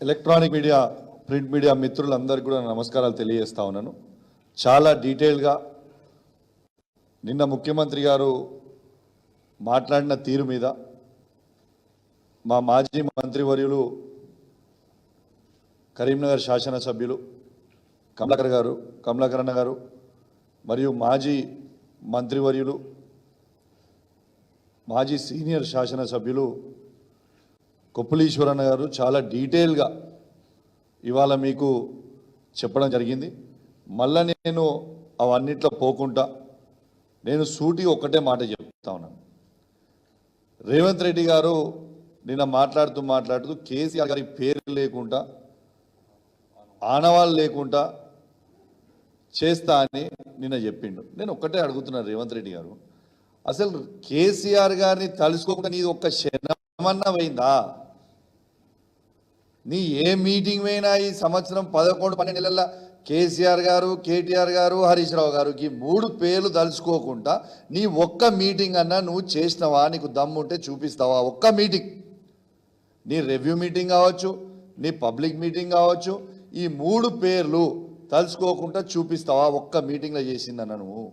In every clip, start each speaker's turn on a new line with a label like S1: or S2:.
S1: Electronic media print media మిత్రులందరికీ కూడా నమస్కారాలు తెలియజేస్తా ఉన్నాను. చాలా డీటెయిల్గా నిన్న ముఖ్యమంత్రి గారు మాట్లాడిన తీరు మీద మా మాజీ మంత్రివర్యులు కరీంనగర్ శాసనసభ్యులు కమలాకర్ గారు కమలాకర్ అన్న గారు మరియు మాజీ మంత్రివర్యులు మాజీ సీనియర్ శాసనసభ్యులు కొప్పులీశ్వరన్న గారు చాలా డీటెయిల్గా ఇవాళ మీకు చెప్పడం జరిగింది. మళ్ళా నేను అవన్నిట్లో పోకుండా నేను సూటి ఒక్కటే మాట చెప్తా ఉన్నాను. రేవంత్ రెడ్డి గారు నిన్న మాట్లాడుతూ మాట్లాడుతూ కేసీఆర్ గారి పేరు లేకుండా ఆనవాళ్ళు లేకుండా చేస్తా అని నిన్న చెప్పిండు. నేను ఒక్కటే అడుగుతున్నాను రేవంత్ రెడ్డి గారు. అసలు కేసీఆర్ గారిని తలుసుకోకుండా నీది ఒక్క క్షణమన్నా పోయిందా? నీ ఏ మీటింగ్ అయినా ఈ సంవత్సరం పదకొండు పన్నెండు నెలల కేసీఆర్ గారు కేటీఆర్ గారు హరీష్ రావు గారు ఈ మూడు పేర్లు తలుచుకోకుండా నీ ఒక్క మీటింగ్ అన్నా నువ్వు చేసినవా? నీకు దమ్ముంటే చూపిస్తావా? ఒక్క మీటింగ్. నీ రివ్యూ మీటింగ్ కావచ్చు నీ పబ్లిక్ మీటింగ్ కావచ్చు ఈ మూడు పేర్లు తలుచుకోకుండా చూపిస్తావా? ఒక్క మీటింగ్లో చేసిందన్న నువ్వు.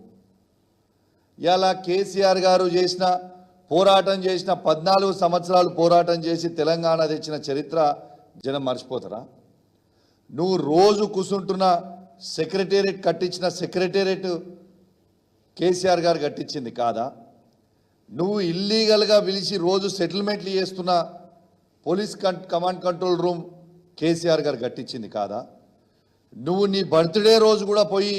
S1: ఇలా కేసీఆర్ గారు చేసిన పోరాటం చేసిన పద్నాలుగు సంవత్సరాలు పోరాటం చేసి తెలంగాణ తెచ్చిన చరిత్ర జనం మర్చిపోతారా? నువ్వు రోజు కూర్చుంటున్న సెక్రటేరియట్ కట్టించిన సెక్రటేరియట్ కేసీఆర్ గారు కట్టించింది కాదా? నువ్వు ఇల్లీగల్గా పిలిచి రోజు సెటిల్మెంట్లు చేస్తున్న పోలీస్ కన్ command control room KCR garu కట్టించింది కాదా? నువ్వు నీ బర్త్డే రోజు కూడా పోయి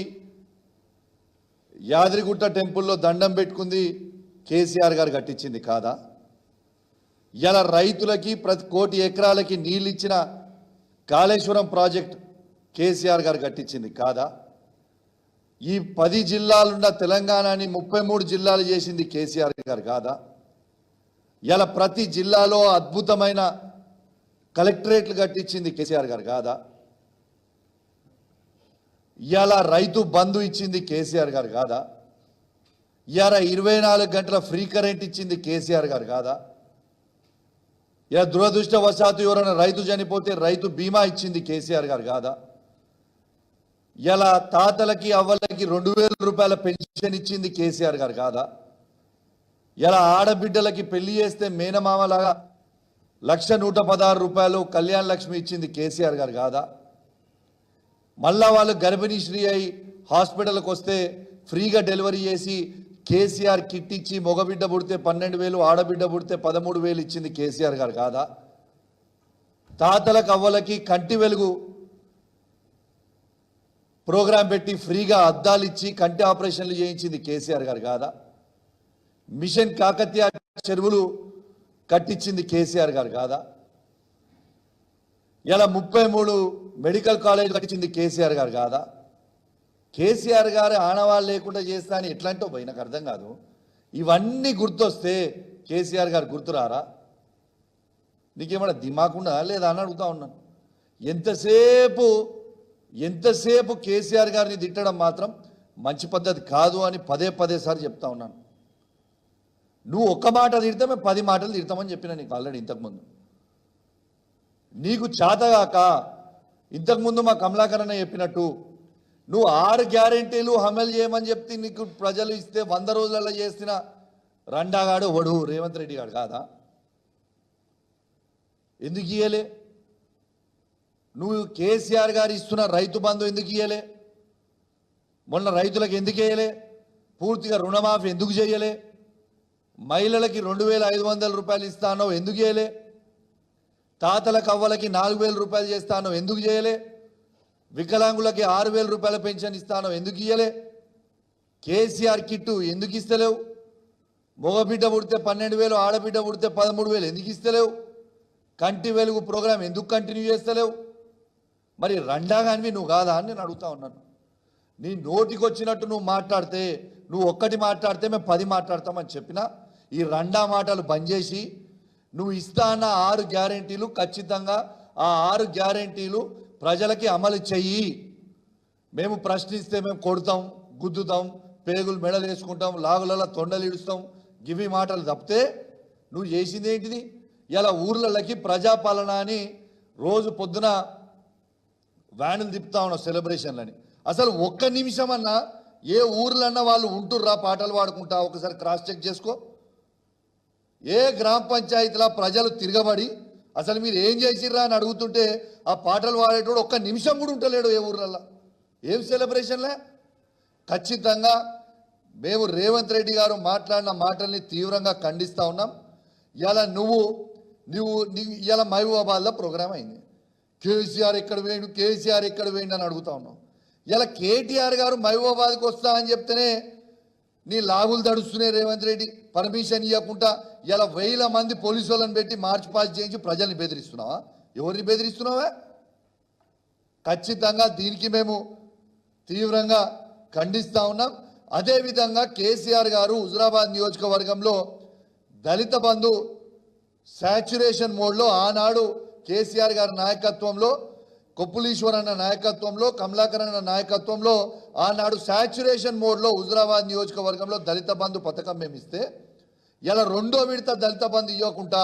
S1: యాదగిరిగుట్ట టెంపుల్లో దండం పెట్టుకుంది కేసీఆర్ గారు కట్టించింది కాదా? ఇలా రైతులకి ప్రతి కోటి ఎకరాలకి నీళ్ళు ఇచ్చిన కాళేశ్వరం ప్రాజెక్ట్ కేసీఆర్ గారు కట్టించింది కాదా? ఈ పది జిల్లాలున్న తెలంగాణని ముప్పై మూడు జిల్లాలు చేసింది కేసీఆర్ గారు కాదా? ఇలా ప్రతి జిల్లాలో అద్భుతమైన కలెక్టరేట్లు కట్టించింది కేసీఆర్ గారు కాదా? ఇవాళ రైతు బంధు ఇచ్చింది కేసీఆర్ గారు కాదా? ఇవాళ ఇరవై నాలుగు గంటల ఫ్రీ కరెంట్ ఇచ్చింది కేసీఆర్ గారు కాదా? ఇలా దురదృష్టవశాత్తు ఎవరైనా రైతు చనిపోతే రైతు బీమా ఇచ్చింది కేసీఆర్ గారు కాదా? ఇలా తాతలకి అవ్వలకి రెండు వేల రూపాయల పెన్షన్ ఇచ్చింది కేసీఆర్ గారు కాదా? ఇలా ఆడబిడ్డలకి పెళ్ళి చేస్తే మేనమామలాగా లక్ష నూట పదహారు రూపాయలు కళ్యాణ లక్ష్మి ఇచ్చింది కేసీఆర్ గారు కాదా? మళ్ళా వాళ్ళు గర్భిణీ శ్రీ అయి హాస్పిటల్కి వస్తే ఫ్రీగా డెలివరీ చేసి కేసీఆర్ కిట్ ఇచ్చి మగబిడ్డ పుడితే పన్నెండు వేలు ఆడబిడ్డ పుడితే పదమూడు వేలు ఇచ్చింది కేసీఆర్ గారు కాదా? తాతలకు అవ్వలకి కంటి వెలుగు ప్రోగ్రాం పెట్టి ఫ్రీగా అద్దాలు ఇచ్చి కంటి ఆపరేషన్లు చేయించింది కేసీఆర్ గారు కాదా? మిషన్ కాకతీయ చెరువులు కట్టించింది కేసీఆర్ గారు కాదా? ఇలా ముప్పై మూడు మెడికల్ కాలేజ్ కట్టించింది కేసీఆర్ గారు కాదా? కేసీఆర్ గారు ఆనవాళ్ళు లేకుండా చేస్తా అని ఎట్లాంటో పోయి నాకు అర్థం కాదు. ఇవన్నీ గుర్తొస్తే కేసీఆర్ గారు గుర్తురారా నీకేమన్నా దిమాకుండా లేదా అని అడుగుతా ఉన్నాను ఎంతసేపు ఎంతసేపు కేసీఆర్ గారిని తిట్టడం మాత్రం మంచి పద్ధతి కాదు అని పదే పదే సార్లు చెప్తా ఉన్నాను. నువ్వు ఒక్క మాట తిడితే మేము పది మాటలు తిడతామని చెప్పిన నీకు ఆల్రెడీ ఇంతకుముందు. నీకు చేతగాక ఇంతకుముందు మా కమలాకరణ చెప్పినట్టు నువ్వు ఆరు గ్యారెంటీలు అమలు చేయమని చెప్తే నీకు ప్రజలు ఇస్తే వంద రోజులలో చేసిన రండాగాడు వడు రేవంత్ రెడ్డి గాడు కాదా? ఎందుకు ఇయ్యలే? నువ్వు కేసీఆర్ గారు ఇస్తున్న రైతు బంధు ఎందుకు ఇయ్యలే? మొన్న రైతులకు ఎందుకు వేయలే పూర్తిగా రుణమాఫీ ఎందుకు చేయలే? మహిళలకి రెండు వేల ఐదు వందల రూపాయలు ఇస్తానో ఎందుకు చేయలే తాతల కవ్వలకి నాలుగు వేల రూపాయలు చేస్తానో ఎందుకు చేయలే? వికలాంగులకి ఆరు వేల రూపాయల పెన్షన్ ఇస్తాను ఎందుకు ఇయ్యలే? కేసీఆర్ కిట్టు ఎందుకు ఇస్తలేవు? మగబిడ్డ పుడితే పన్నెండు వేలు ఆడబిడ్డ పుడితే పదమూడు వేలు ఎందుకు ఇస్తలేవు? కంటి వెలుగు ప్రోగ్రాం ఎందుకు కంటిన్యూ చేస్తలేవు? మరి రండాగానివి నువ్వు కాదా అని నేను అడుగుతా ఉన్నాను. నీ నోటికి వచ్చినట్టు నువ్వు మాట్లాడితే నువ్వు ఒక్కటి మాట్లాడితే మేము పది మాట్లాడతామని చెప్పిన ఈ రండా మాటలు బంద్ చేసి నువ్వు ఇస్తా అన్న ఆరు గ్యారెంటీలు ఖచ్చితంగా ఆ ఆరు గ్యారెంటీలు ప్రజలకి అమలు చెయ్యి. మేము ప్రశ్నిస్తే మేము కొడతాం గుద్దుతాం పేగులు మెడలు వేసుకుంటాం లాగులలో తొండలు ఇడుస్తాం గివి మాటలు తప్పితే నువ్వు చేసింది ఏంటిది? ఇలా ఊర్లలోకి ప్రజాపాలన అని రోజు పొద్దున వ్యానులు తిప్పుతా ఉన్నావు సెలబ్రేషన్లని. అసలు ఒక్క నిమిషం అన్నా ఏ ఊర్లన్నా వాళ్ళు ఉంటుర్రా పాటలు పాడుకుంటా? ఒకసారి క్రాస్ చెక్ చేసుకో. ఏ గ్రామ పంచాయతీలో ప్రజలు తిరగబడి అసలు మీరు ఏం చేసిర్రా అని అడుగుతుంటే ఆ పాటలు పాడేటోడు ఒక్క నిమిషం కూడా ఉంటలేడు ఏ ఊర్లల్లో. ఏం సెలబ్రేషన్లే ఖచ్చితంగా మేము రేవంత్ రెడ్డి గారు మాట్లాడిన మాటల్ని తీవ్రంగా ఖండిస్తూ ఉన్నాం. ఇలా నువ్వు నువ్వు ఇలా మహబూబాబాద్లో ప్రోగ్రామ్ అయింది. కేసీఆర్ ఎక్కడ వేయండు కేసీఆర్ ఎక్కడ వేయండి అని అడుగుతా ఉన్నాం. ఇలా కేటీఆర్ గారు మహబూబాబాద్కి వస్తా అని చెప్తేనే నీ లాగులు తడుస్తున్నాయి రేవంత్ రెడ్డి పర్మిషన్ ఇవ్వకుండా ఇలా వేల మంది పోలీసు వాళ్ళని పెట్టి మార్చ్ పాస్ చేయించి ప్రజల్ని బెదిరిస్తున్నావా? ఎవరిని బెదిరిస్తున్నావా? ఖచ్చితంగా దీనికి మేము తీవ్రంగా ఖండిస్తూ ఉన్నాం. అదేవిధంగా కేసీఆర్ గారు హుజరాబాద్ నియోజకవర్గంలో దళిత బంధు శాచ్యురేషన్ మోడ్లో ఆనాడు కేసీఆర్ గారి నాయకత్వంలో కొప్పులీశ్వర్ అన్న నాయకత్వంలో కమలాకర్ అన్న నాయకత్వంలో ఆనాడు శాచ్యురేషన్ మోడ్లో హుజరాబాద్ నియోజకవర్గంలో దళిత బంధు పథకం మేము ఇస్తే ఇలా రెండో విడత దళిత బంధు ఇవ్వకుండా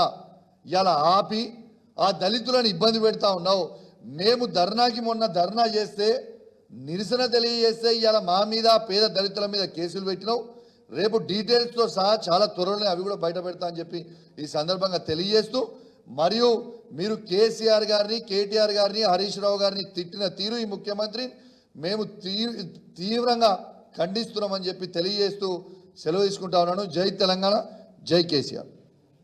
S1: ఇలా ఆపి ఆ దళితులను ఇబ్బంది పెడతా ఉన్నావు. మేము ధర్నాకి మొన్న ధర్నా చేస్తే నిరసన తెలియజేస్తే ఇలా మా మీద పేద దళితుల మీద కేసులు పెట్టినావు. రేపు డీటెయిల్స్తో సహా చాలా త్వరలో అవి కూడా బయట పెడతా అని చెప్పి ఈ సందర్భంగా తెలియజేస్తూ మరియు మీరు కేసీఆర్ గారిని కేటీఆర్ గారిని హరీష్ రావు గారిని తిట్టిన తీరు ఈ ముఖ్యమంత్రి. మేము తీ తీవ్రంగా ఖండిస్తున్నామని చెప్పి తెలియజేస్తూ సెలవు తీసుకుంటా ఉన్నాను. జై తెలంగాణ జై కేసీఆర్.